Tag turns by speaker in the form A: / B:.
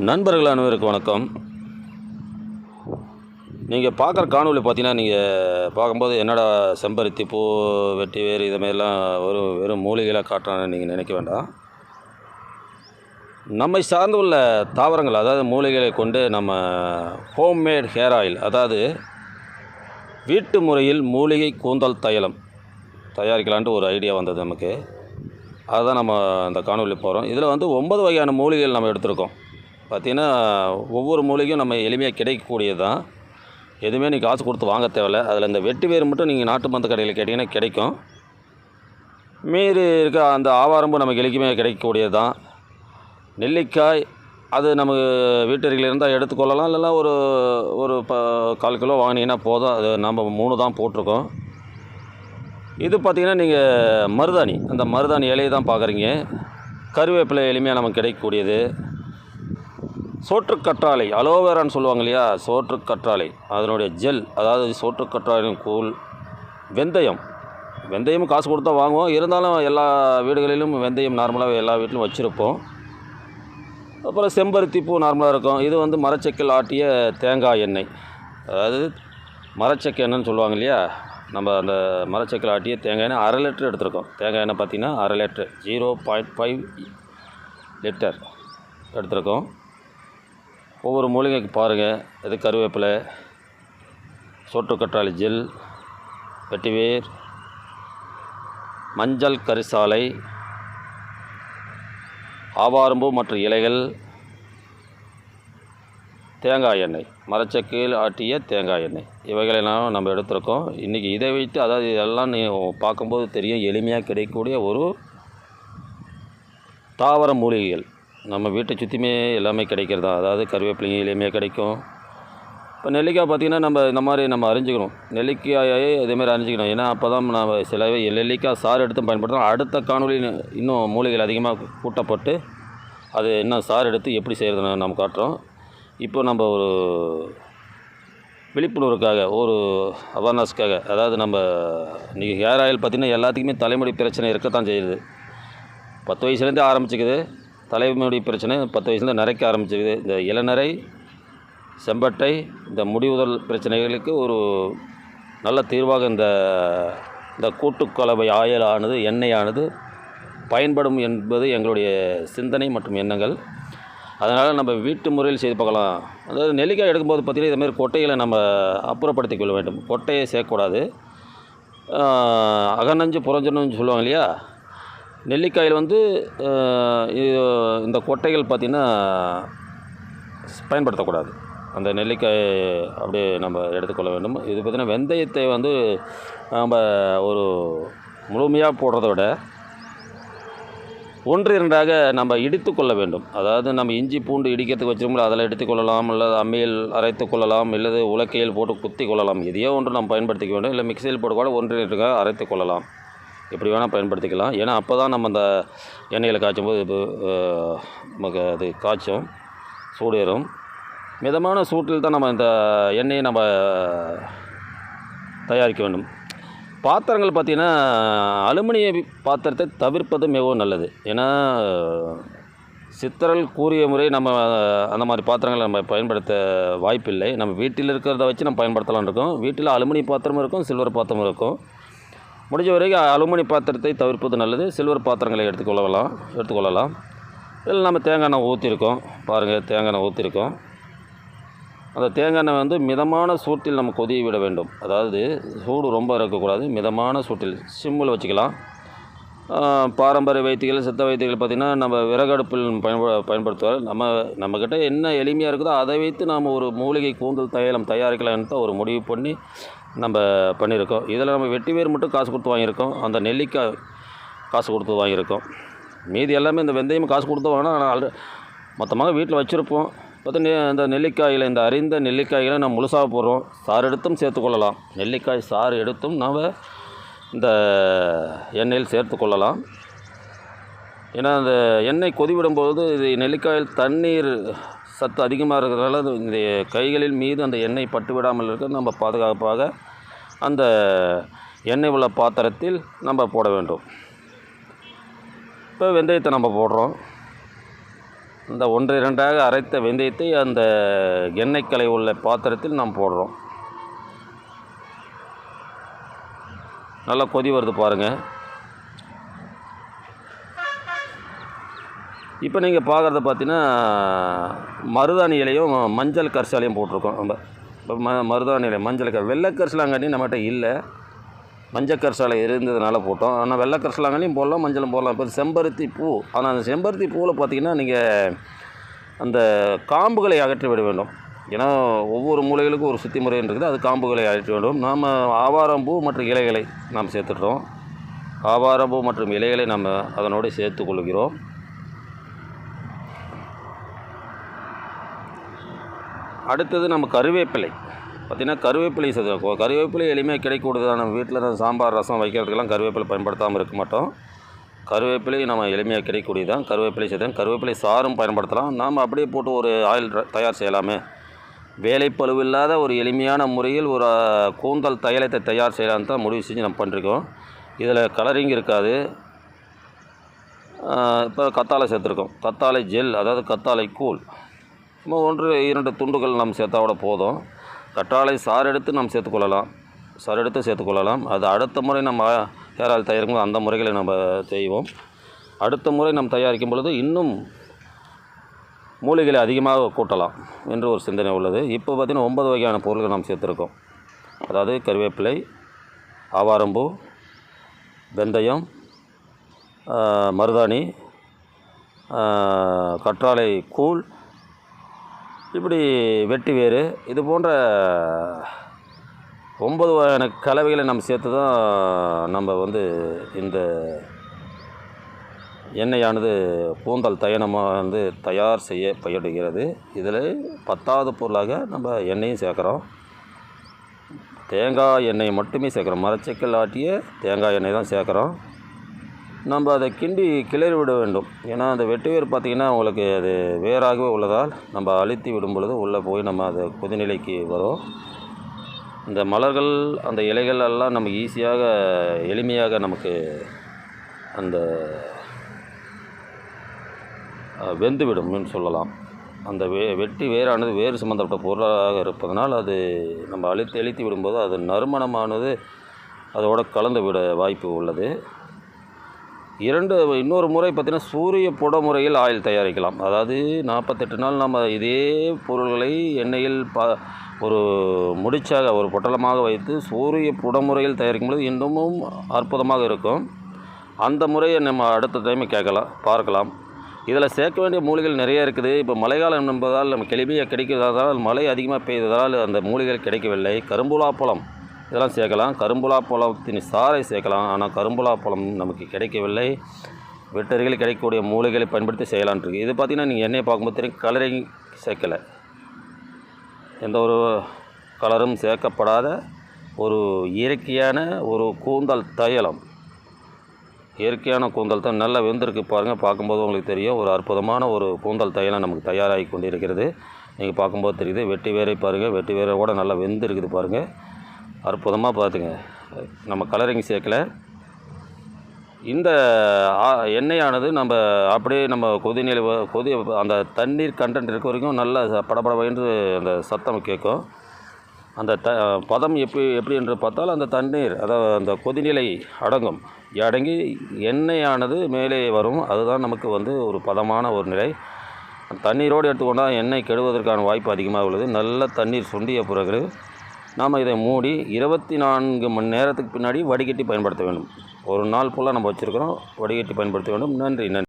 A: நண்பர்கள் அனைவருக்கு வணக்கம். நீங்கள் பார்க்குற காணொளி பார்த்தீங்கன்னா நீங்கள் பார்க்கும்போது என்னடா செம்பருத்தி பூ வெட்டி வேறு இதுமாதிரிலாம் வெறும் வெறும் மூலிகைலாம் காட்டுறான்னு நீங்கள் நினைக்க வேண்டாம். நம்மை சார்ந்து உள்ள தாவரங்கள் அதாவது மூலிகைகளை கொண்டு நம்ம ஹோம்மேட் ஹேர் ஆயில் அதாவது வீட்டு முறையில் மூலிகை கூந்தல் தைலம் தயாரிக்கலான்ட்டு ஒரு ஐடியா வந்தது நமக்கு. அதுதான் நம்ம அந்த காணொளி போகிறோம் இதில் வந்து ஒன்பது வகையான மூலிகைகள் நம்ம எடுத்திருக்கோம். பார்த்திங்கன்னா ஒவ்வொரு மூலிகையும் நம்ம எளிமையாக கிடைக்கக்கூடியது தான் எதுவுமே நீ காசு கொடுத்து வாங்க தேவையில்ல. அதில் இந்த வெட்டி வேர் மட்டும் நீங்கள் நாட்டு மருந்து கடையில் கேட்டிங்கன்னா கிடைக்கும். மீறி இருக்க அந்த ஆவாரம்பு நமக்கு எளிமையாக கிடைக்கக்கூடியது தான் நெல்லிக்காய் அது நமக்கு வீட்டருகில் இருந்தால் எடுத்துக்கொள்ளலாம். இல்லைன்னா ஒரு ஒரு ப கால் கிலோ வாங்கினீங்கன்னா போதும். அது நம்ம மூணு தான் போட்டிருக்கோம். இது பார்த்திங்கன்னா நீங்கள் மருதாணி. அந்த மருதாணி இலையை தான் பார்க்குறீங்க. கருவேப்பிலை எளிமையாக நமக்கு கிடைக்கக்கூடியது. சோற்றுக்கற்றாழை அலோவேரான்னு சொல்லுவாங்க இல்லையா? சோற்றுக்கற்றாழை அதனுடைய ஜெல் அதாவது சோற்றுக்கற்றாழையின் கூழ் வெந்தயம். வெந்தயமும் காசு கொடுத்தா வாங்குவோம். இருந்தாலும் எல்லா வீடுகளிலும் வெந்தயம் நார்மலாக எல்லா வீட்டிலும் வச்சுருப்போம். அப்புறம் செம்பருத்தி பூ நார்மலாக இருக்கும். இது வந்து மரச்செக்கில் ஆட்டிய தேங்காய் எண்ணெய். அதாவது மரச்செக்கு எண்ணெய்னு சொல்லுவாங்க இல்லையா? நம்ம அந்த மரச்செக்கில் ஆட்டிய தேங்காய் எண்ணெய் அரை லிட்டர் எடுத்திருக்கோம். தேங்காய் எண்ணெய் பார்த்திங்கன்னா அரை litre zero point five litre எடுத்திருக்கோம். ஒவ்வொரு மூலிகைக்கு பாருங்கள் இது கருவேப்பிலை சோற்றுக்கற்றாழை ஜெல் வெட்டிவேர் மஞ்சள் கரிசாலை ஆவாரம்பூ மற்றும் இலைகள் தேங்காய் எண்ணெய் மரச்சக்கையில் ஆட்டிய தேங்காய் எண்ணெய். இவைகளெல்லாம் நம்ம எடுத்திருக்கோம். இன்றைக்கி இதை வைத்து அதாவது இதெல்லாம் நீ பார்க்கும்போது தெரியும் எளிமையாக கிடைக்கக்கூடிய ஒரு தாவர மூலிகைகள். நம்ம வீட்டை சுற்றியுமே எல்லாமே கிடைக்கிறது? தான் அதாவது கருவேப்பிலையும் கிடைக்கும். இப்போ நெல்லிக்காய் பார்த்திங்கன்னா நம்ம இந்த மாதிரி நம்ம அறிஞ்சிக்கணும். நெல்லிக்காயை இதேமாதிரி அறிஞ்சிக்கணும். ஏன்னா அப்போ தான் நம்ம சில நெல்லிக்காய் சாறு எடுத்து பயன்படுத்தணும். அடுத்த காணொலி இன்னும் மூலிகைகள் அதிகமாக கூட்டப்பட்டு அது இன்னும் சாறு எடுத்து எப்படி செய்கிறதுன்னு நம்ம காட்டுறோம். இப்போ நம்ம ஒரு விழிப்புணர்வுக்காக ஒரு அவேர்னஸ்க்காக அதாவது நம்ம இன்றைக்கி ஹேர் ஆயில் பார்த்திங்கன்னா எல்லாத்துக்குமே தலைமுடி பிரச்சனை இருக்கத்தான் செய்யுது. பத்து வயசுலேருந்தே ஆரம்பிச்சிக்குது. தலைமுடி பிரச்சனை பத்து வயசுலேருந்து நிறைக்க ஆரம்பிச்சிருக்குது இந்த இளநரை செம்பட்டை இந்த முடிவுதல் பிரச்சனைகளுக்கு ஒரு நல்ல தீர்வாக இந்த இந்த கூட்டுக்கலவை ஆயிலானது எண்ணெயானது பயன்படும் என்பது எங்களுடைய சிந்தனை மற்றும் எண்ணங்கள். அதனால் நம்ம வீட்டு முறையில் செய்து பார்க்கலாம். அதாவது நெல்லிக்காய் எடுக்கும்போது பார்த்திங்கன்னா இதுமாதிரி கொட்டைகளை நம்ம அப்புறப்படுத்திக் கொள்ள வேண்டும். கொட்டையை சேர்க்கக்கூடாது. அகநஞ்சு புறஞ்சணுன்னு சொல்லுவாங்க இல்லையா? நெல்லிக்காயில் வந்து இது இந்த கொட்டைகள் பார்த்திங்கன்னா பயன்படுத்தக்கூடாது. அந்த நெல்லிக்காய் அப்படியே நம்ம எடுத்துக்கொள்ள வேண்டும். இது பார்த்திங்கன்னா வெந்தயத்தை வந்து நம்ம ஒரு முழுமையாக போடுறத விட ஒன்று இரண்டாக நம்ம இடித்துக்கொள்ள வேண்டும். அதாவது நம்ம இஞ்சி பூண்டு இடிக்கிறதுக்கு வச்சிருக்கோம் அதில் எடுத்துக்கொள்ளலாம் அல்லது அம்மியில் அரைத்து கொள்ளலாம் இல்லது உலக்கையில் போட்டு குத்தி கொள்ளலாம். எதையோ ஒன்று நம்ம பயன்படுத்திக்க வேண்டும் இல்லை மிக்சியில் போட்டு கூட ஒன்று இரண்டாக அரைத்து கொள்ளலாம். எப்படி வேணால் பயன்படுத்திக்கலாம். ஏன்னா அப்போ தான் நம்ம அந்த எண்ணெயில் காய்ச்சும் போது நமக்கு அது காய்ச்சும் சூடேறும். மிதமான சூட்டில் தான் நம்ம இந்த எண்ணெயை நம்ம தயாரிக்க வேண்டும். பாத்திரங்கள் பார்த்திங்கன்னா அலுமினிய பாத்திரத்தை தவிர்ப்பது மிகவும் நல்லது. ஏன்னா சித்தரல் கூறிய முறை நம்ம அந்த மாதிரி பாத்திரங்களை நம்ம பயன்படுத்த வாய்ப்பில்லை. நம்ம வீட்டில் இருக்கிறத வச்சு நம்ம பயன்படுத்தலாம்னு இருக்கோம். வீட்டில் அலுமினிய பாத்திரமும் இருக்கும் சில்வர் பாத்திரமும் இருக்கும். முடிஞ்ச வரைக்கும் அலுமினி பாத்திரத்தை தவிர்ப்பது நல்லது. சில்வர் பாத்திரங்களை எடுத்துக்கொள்ளலாம் எடுத்துக்கொள்ளலாம். இதில் நம்ம தேங்காய் எண்ணெய் ஊற்றிருக்கோம் பாருங்கள் தேங்காய் எண்ணெய் ஊற்றிருக்கோம் அந்த தேங்காய் எண்ணெய் வந்து மிதமான சூட்டில் நம்ம கொதிய விட வேண்டும். அதாவது சூடு ரொம்ப இருக்கக்கூடாது. மிதமான சூட்டில் சிம்மில் வச்சுக்கலாம். பாரம்பரிய வைத்தியங்கள் சித்த வைத்தியங்கள் பார்த்திங்கன்னா நம்ம விறகடுப்பில் பயன்ப பயன்படுத்துவார். நம்ம நம்மக்கிட்ட என்ன எளிமையாக இருக்குதோ அதை வைத்து நாம் ஒரு மூலிகை கூந்தல் தைலம் தயாரிக்கலான்ட்டு ஒரு முடிவு பண்ணி நம்ம பண்ணியிருக்கோம். இதில் நம்ம வெட்டி வேர் மட்டும் காசு கொடுத்து வாங்கியிருக்கோம். அந்த நெல்லிக்காய் காசு கொடுத்து வாங்கியிருக்கோம். மீதி எல்லாமே இந்த வெந்தயம் காசு கொடுத்து வாங்கினா ஆனால் மொத்தமாக வீட்டில் வச்சுருப்போம். பார்த்து இந்த நெல்லிக்காயில் இந்த அரிந்த நெல்லிக்காய்களை நம்ம முழுசாக போடுறோம். சாறு எடுத்தும் சேர்த்துக்கொள்ளலாம் நெல்லிக்காய் சாறு எடுத்தும் நாம் இந்த எண்ணெயில் சேர்த்து கொள்ளலாம். ஏன்னா அந்த எண்ணெய் கொதிவிடும்போது இது நெல்லிக்காயில் தண்ணீர் சத்து அதிகமாக இருக்கிறதுனால இந்த கைகளில் மீது அந்த எண்ணெய் பட்டு விடாமல் இருக்க நம்ம பாதுகாப்பாக அந்த எண்ணெய் உள்ள பாத்திரத்தில் நம்ம போட வேண்டும். இப்போ வெந்தயத்தை நம்ம போடுறோம். இந்த ஒன்று இரண்டாக அரைத்த வெந்தயத்தை அந்த எண்ணெய் கலை உள்ள பாத்திரத்தில் நாம் போடுறோம். நல்லா கொதி வருது பாருங்கள் இப்போ நீங்கள் பார்க்குறத பார்த்தீங்கன்னா மருதாணி இலையும் மஞ்சள் கரிசாலையும் போட்டிருக்கோம். நம்ம இப்போ ம மருதாணி இலை மஞ்சள் கர் வெள்ளை கரிசலாங்கண்ணி நம்மகிட்ட இல்லை. மஞ்சள் கரிசாலை இருந்ததுனால போட்டோம். ஆனால் வெள்ளை கரிசலாங்கண்ணியும் போடலாம் மஞ்சளும் போடலாம். இப்போ செம்பருத்தி பூ ஆனால் அந்த செம்பருத்தி பூவில் பார்த்தீங்கன்னா நீங்கள் அந்த காம்புகளை அகற்றி விட வேண்டும். ஏன்னா ஒவ்வொரு மூலைகளுக்கும் ஒரு சுத்தி முறை இருக்குது அது காம்புகளை அழைத்து வேண்டும். நாம் ஆவாரம்பூ மற்றும் இலைகளை நாம் சேர்த்துட்டோம் ஆவாரம்பூ மற்றும் இலைகளை நம்ம அதனோடு சேர்த்து கொள்கிறோம். அடுத்தது நம்ம கருவேப்பிலை. பார்த்திங்கன்னா கருவேப்பிலை சேர்த்துக்கோ கருவேப்பிலை எளிமையாக கிடைக்கக்கூடியது நம்ம வீட்டில் சாம்பார் ரசம் வைக்கிறதுக்கெல்லாம் கருவேப்பிலை பயன்படுத்தாமல் இருக்க மாட்டோம். கருவேப்பிலை நம்ம எளிமையாக கிடைக்கக்கூடியது தான் கருவேப்பிலை சேர்த்தேன் கருவேப்பிலை சாரும் பயன்படுத்தலாம். நாம் அப்படியே போட்டு ஒரு ஆயில் தயார் செய்யலாமே. வேலைப்பளுவில்லாத ஒரு எளிமையான முறையில் ஒரு கூந்தல் தையலத்தை தயார் செய்யலான்னு தான் முடிவு செஞ்சு நம்ம பண்ணிருக்கோம். இதில் கலரிங் இருக்காது. இப்போ கத்தாழை சேர்த்துருக்கோம். கத்தாழை ஜெல் அதாவது கத்தாழை கூழ். சும்மா ஒன்று இரண்டு துண்டுகள் நாம் சேர்த்தா கூட போதும். கற்றாழை சாறு எடுத்து நாம் சேர்த்துக்கொள்ளலாம். சாறு எடுத்து சேர்த்துக்கொள்ளலாம். அது அடுத்த முறை நம்ம ஹேர் ஆயில் தயாரிக்கும் போது அந்த முறைகளை நம்ம செய்வோம். அடுத்த முறை நாம் தயாரிக்கும் பொழுது இன்னும் மூலிகைகளை அதிகமாக கூட்டலாம் என்று ஒரு சிந்தனை உள்ளது. இப்போ பார்த்திங்கன்னா ஒன்பது வகையான பொருட்கள் நாம் சேர்த்துருக்கோம். அதாவது கருவேப்பிலை ஆவாரம்பூ வெந்தயம் மருதாணி கற்றாழை கூழ் இப்படி வெட்டி வேறு. இது போன்ற ஒன்பது வகையான கலவைகளை நம்ம சேர்த்து தான் நம்ம வந்து இந்த எண்ணெயானது கூந்தல் தயனமாக வந்து தயார் செய்ய செய்யப்படுகிறது இதில் பத்தாவது பொருளாக நம்ம எண்ணெயும் சேர்க்குறோம். தேங்காய் எண்ணெய் மட்டுமே சேர்க்குறோம். மரச்செக்கல் ஆட்டிய தேங்காய் எண்ணெய் தான் சேர்க்குறோம். நம்ம அதை கிண்டி கிளறி விட வேண்டும். ஏன்னா அந்த வெட்டு வேர் பார்த்திங்கன்னா உங்களுக்கு அது வேறாகவே உள்ளதால் நம்ம அழுத்தி விடும் பொழுது உள்ளே போய் நம்ம அது கொதிநிலைக்கு வரும். இந்த மலர்கள் அந்த இலைகள் எல்லாம் நமக்கு ஈஸியாக எளிமையாக நமக்கு அந்த வெந்துவிடும் சொல்லலாம். அந்த வே வெட்டி வேரானது வேறு சம்மந்தப்பட்ட பொருளாக இருப்பதனால் அது நம்ம அழித்து அழுத்தி விடும்போது அது நறுமணமானது அதோட கலந்து விட வாய்ப்பு உள்ளது. இரண்டு இன்னொரு முறை பார்த்திங்கன்னா சூரிய புட முறையில் ஆயில் தயாரிக்கலாம். அதாவது நாற்பத்தெட்டு நாள் நம்ம இதே பொருள்களை எண்ணெயில் ப ஒரு முடிச்சாக ஒரு பொட்டலமாக வைத்து சூரிய புடமுறையில் தயாரிக்கும் பொழுது இன்னமும் அற்புதமாக இருக்கும். அந்த முறையை நம்ம அடுத்த டைம் கேட்கலாம் பார்க்கலாம். இதில் சேர்க்க வேண்டிய மூலிகைகள் நிறைய இருக்குது. இப்போ மழைக்காலம் என்பதால் நம்ம எளிமையாக கிடைக்கிறதால் மழை அதிகமாக பெய்ததால் அந்த மூலிகைகள் கிடைக்கவில்லை. கரும்புலா பழம் இதெல்லாம் சேர்க்கலாம். கரும்புலா பழத்தின் சாறை சேர்க்கலாம். ஆனால் கரும்புலா பழம் நமக்கு கிடைக்கவில்லை. வெட்டரிகள் கிடைக்கக்கூடிய மூலிகைகளை பயன்படுத்தி செய்யலான் இருக்குது இது பார்த்திங்கன்னா நீங்கள் எண்ணெயை பார்க்கும்போது தெரியும் கலரிங் சேர்க்கலை. எந்த ஒரு கலரும் சேர்க்கப்படாத ஒரு இயற்கையான ஒரு கூந்தல் தைலம் இயற்கையான கூந்தல் தான் நல்லா வெந்திருக்கு பாருங்கள் பார்க்கும்போது உங்களுக்கு தெரியும். ஒரு அற்புதமான ஒரு கூந்தல் தைலம் நமக்கு தயாராகி கொண்டிருக்கிறது. நீங்கள் பார்க்கும்போது தெரியுது. வெட்டி வேரை பாருங்கள் வெட்டி வேரை கூட நல்லா வெந்திருக்குது பாருங்கள் அற்புதமாக பார்த்துங்க. நம்ம கலரிங் சேர்க்கல. இந்த ஆ- எண்ணெயானது நம்ம அப்படியே நம்ம கொதிநிலை கொதி அந்த தண்ணீர் கண்டென்ட் இருக்க வரைக்கும் நல்லா ச- என்று அந்த சத்தம் கேட்கும் அந்த த பதம் எப்படி எப்படி என்று பார்த்தால் அந்த தண்ணீர் அதாவது அந்த கொதிநிலை அடங்கும். அடங்கி எண்ணெயானது மேலே வரும். அதுதான் நமக்கு வந்து ஒரு பதமான ஒரு நிலை. தண்ணீரோடு எடுத்துக்கொண்டால் எண்ணெய் கெடுவதற்கான வாய்ப்பு அதிகமாக உள்ளது. நல்ல தண்ணீர் சுண்டிய பிறகு நாம் இதை மூடி இருபத்தி நான்கு மணி நேரத்துக்கு பின்னாடி வடிகட்டி பயன்படுத்த வேண்டும். ஒரு நாள் ஃபுல்லாக நம்ம வச்சுருக்கிறோம். வடிகட்டி பயன்படுத்த வேண்டும். நன்றி நன்றி.